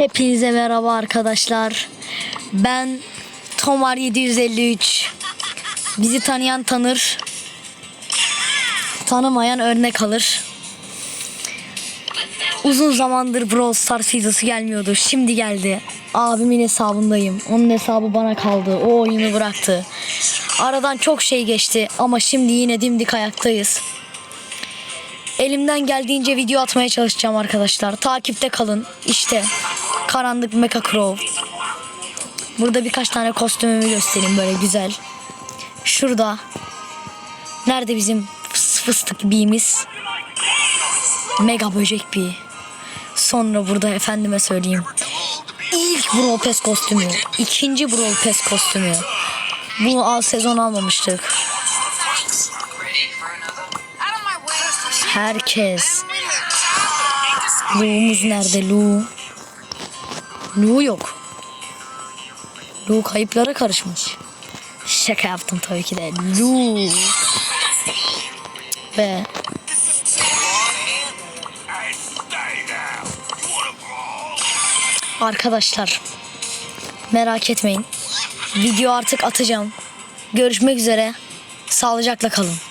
Hepinize merhaba arkadaşlar. Ben Tomar 753. Bizi tanıyan tanır. Tanımayan örnek alır. Uzun zamandır Brawl Stars videosu gelmiyordu. Şimdi geldi. Abimin hesabındayım. Onun hesabı bana kaldı. O oyunu bıraktı. Aradan çok şey geçti ama şimdi yine dimdik ayaktayız. Elimden geldiğince video atmaya çalışacağım arkadaşlar. Takipte kalın. İşte karanlık Mecha Crow. Burada birkaç tane kostümümü göstereyim böyle güzel. Şurada. Nerede bizim fıs- fıstık biyimiz? Mega böcek bi. Sonra burada efendime söyleyeyim. İlk Brawl Pass kostümü. ikinci Brawl Pass kostümü. Bunu al sezon almamıştık. Herkes. Lu'muz nerede Lu? Lu yok. Lu kayıplara karışmış. Şaka yaptım tabii ki de. Lu. Ve arkadaşlar merak etmeyin. Video artık atacağım. Görüşmek üzere. Sağlıcakla kalın.